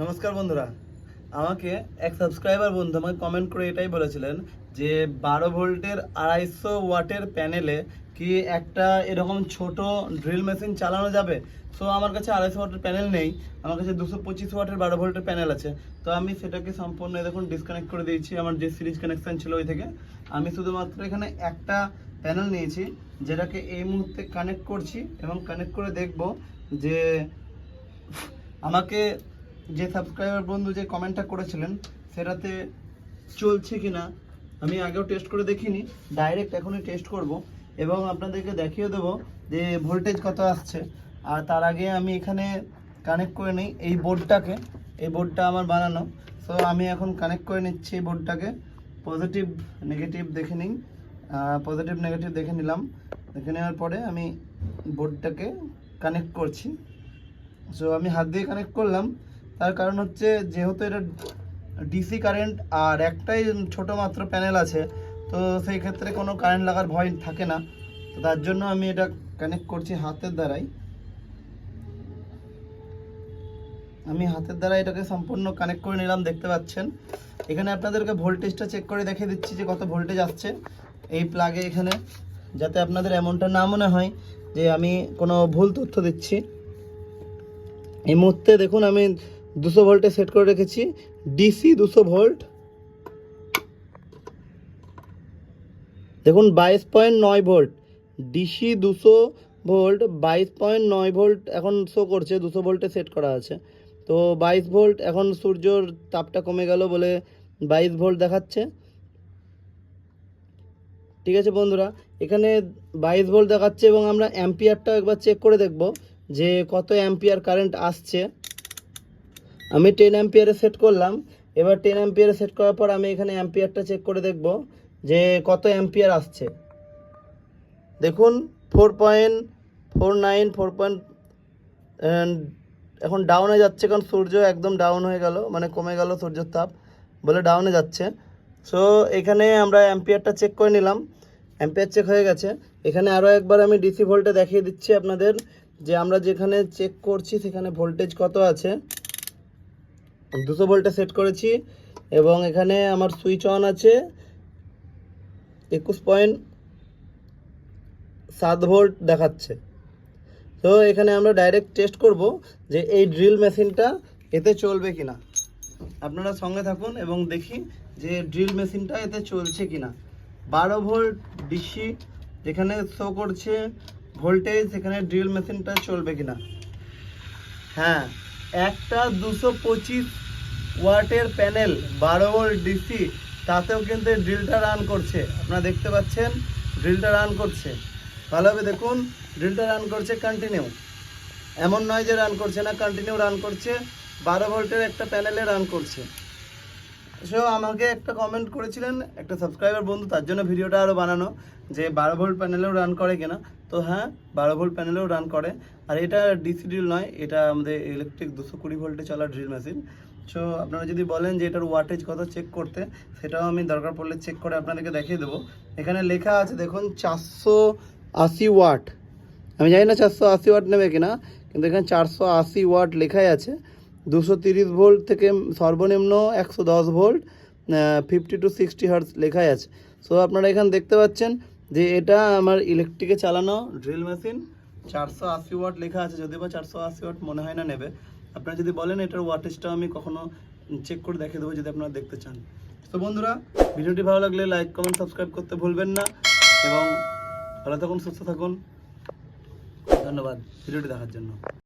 নমস্কার বন্ধুরা। আমাকে এক সাবস্ক্রাইবার বন্ধু আমাকে কমেন্ট করে এটাই বলেছিলেন যে, বারো ভোল্টের আড়াইশো ওয়াটের প্যানেলে কি একটা এরকম ছোট ড্রিল মেশিন চালানো যাবে? সো আমার কাছে আড়াইশো ওয়াটের প্যানেল নেই। আমার কাছে দুশো পঁচিশ ওয়াটের বারো ভোল্টের প্যানেল আছে। তো আমি সেটাকে সম্পূর্ণ দেখুন ডিসকানেক্ট করে দিয়েছি। আমার যে সিরিজ কানেকশান ছিল ওই থেকে। আমি শুধুমাত্র এখানে একটা প্যানেল নিয়েছি, যেটাকে এই মুহূর্তে কানেক্ট করছি এবং কানেক্ট করে দেখব যে, আমাকে যে সাবস্ক্রাইবার বন্ধু যে কমেন্টটা করেছিলেন, সেটাতে চলছে কি না আমি আগেও টেস্ট করে দেখিনি ডাইরেক্ট এখনই টেস্ট করব, এবং আপনাদেরকে দেখিয়ে দেবো যে ভোল্টেজ কত আসছে। আর তার আগে আমি এখানে কানেক্ট করে নিই এই বোর্ডটাকে এই বোর্ডটা আমার বানানো। সো আমি এখন কানেক্ট করে নিচ্ছি এই বোর্ডটাকে পজিটিভ নেগেটিভ দেখে নিই। পজিটিভ নেগেটিভ দেখে নিলাম। দেখে নেওয়ার পরে আমি বোর্ডটাকে কানেক্ট করছি। সো আমি হাত দিয়ে কানেক্ট করলাম। তার কারণ হচ্ছে যেহেতু এটা ডিসি কারেন্ট আর একটাই ছোট মাত্র প্যানেল আছে, তো সেই ক্ষেত্রে কোনো কারেন্ট লাগার ভয় থাকে না। তো তার জন্য আমি এটা কানেক্ট করছি হাতের দ্বারাই। আমি হাতের দ্বারা এটাকে সম্পূর্ণ কানেক্ট করে নিলাম, দেখতে পাচ্ছেন। এখানে আপনাদেরকে ভোল্টেজটা চেক করে দেখিয়ে দিচ্ছি যে কত ভোল্টেজ আসছে এই প্লাগে এখানে, যাতে আপনাদের এমনটা না মনে হয় যে আমি কোনো ভুল তথ্য দিচ্ছি। এই মুহূর্তে দেখুন আমি দুশো ভোল্টে সেট করে রেখেছি। ডিসি দুশো ভোল্ট। দেখুন, বাইশ পয়েন্ট নয় ভোল্ট। ডিসি দুশো ভোল্ট, বাইশ পয়েন্ট নয় ভোল্ট এখন শো করছে, দুশো ভোল্টে সেট করা আছে। তো বাইশ ভোল্ট, এখন সূর্যর তাপটা কমে গেল বলে বাইশ ভোল্ট দেখাচ্ছে। ঠিক আছে বন্ধুরা, এখানে বাইশ ভোল্ট দেখাচ্ছে এবং আমরা অ্যাম্পিয়ারটাও একবার চেক করে দেখব যে কত অ্যাম্পিয়ার কারেন্ট আসছে। আমি টেন অ্যাম্পিয়ারে সেট করলাম। এবার টেন অ্যাম্পিয়ারে সেট করার পর আমি এখানে অ্যাম্পিয়ারটা চেক করে দেখব যে কত অ্যাম্পিয়ার আসছে। দেখুন four point four nine four point এখন ডাউনে যাচ্ছে কারণ সূর্য একদম ডাউন হয়ে গেল মানে কমে গেল সূর্যের তাপ, বলে ডাউনে যাচ্ছে। সো এখানে আমরা অ্যাম্পিয়ারটা চেক করে নিলাম। অ্যাম্পিয়ার চেক হয়ে গেছে। এখানে আরও একবার আমি ডিসি ভোল্টে দেখিয়ে দিচ্ছি আপনাদের যে আমরা যেখানে চেক করছি সেখানে ভোল্টেজ কত আছে। দুশো ভোল্টে সেট করেছি এবং এখানে আমার সুইচ অন আছে। একুশ পয়েন্ট সাত ভোল্ট দেখাচ্ছে। তো এখানে আমরা ডাইরেক্ট টেস্ট করব যে এই ড্রিল মেশিনটা এতে চলবে কিনা। আপনারা সঙ্গে থাকুন এবং দেখি যে ড্রিল মেশিনটা এতে চলছে কিনা। বারো ভোল্ট ডিসি যেখানে শো করছে ভোল্টেজ সেখানে ড্রিল মেশিনটা চলবে কিনা। হ্যাঁ একটা দুশো পঁচিশ ওয়াটের প্যানেল বারো ভোল্ট ডিসি তাতেও কিন্তু ড্রিলটা রান করছে। আপনারা দেখতে পাচ্ছেন, ড্রিলটা রান করছে। ভালোভাবে দেখুন, ড্রিলটা রান করছে কন্টিনিউ এমন নয় যে রান করছে না কন্টিনিউ রান করছে। বারো ভোল্টের একটা প্যানেলে রান করছে। সো আমাকে একটা কমেন্ট করেছিলেন, একটা সাবস্ক্রাইবার বন্ধু, তার জন্য ভিডিওটা আরও বানানো, যে বারো ভোল্ট প্যানেলেও রান করে কিনা। তো হ্যাঁ বারো ভোল্ট প্যানেলেও রান করে। আর এটা ডিসি ড্রিল নয়, এটা আমাদের ইলেকট্রিক দুশো কুড়ি ভোল্টে চলা ড্রিল মেশিন সো আপনারা যদি বলেন যে এটার ওয়াটেজ কত চেক করতে, সেটাও আমি দরকার পড়লে চেক করে আপনাদেরকে দেখিয়ে দেবো। এখানে লেখা আছে, দেখুন, চারশো আশি ওয়াট আমি জানি না চারশো আশি ওয়াট নেবে কিনা, কিন্তু এখানে চারশো আশি ওয়াট লেখাই আছে। দুশো তিরিশ ভোল্ট থেকে সর্বনিম্ন একশো দশ volt fifty two sixty hertz লেখাই আছে। সো আপনারা এখানে দেখতে পাচ্ছেন যে এটা আমার ইলেকট্রিকে চালানো ড্রিল মেশিন চারশো আশি ওয়াট লেখা আছে যদি বা চারশো আশি ওয়াট মনে হয় না নেবে। আপনারা যদি বলেন এটার ওয়াটেজটা আমি কখনো চেক করে দেখে দেবো যদি আপনারা দেখতে চান। তো বন্ধুরা, ভিডিওটি ভালো লাগলে লাইক কমেন্ট সাবস্ক্রাইব করতে ভুলবেন না এবং ভালো থাকুন, সুস্থ থাকুন। ধন্যবাদ ভিডিওটি দেখার জন্য।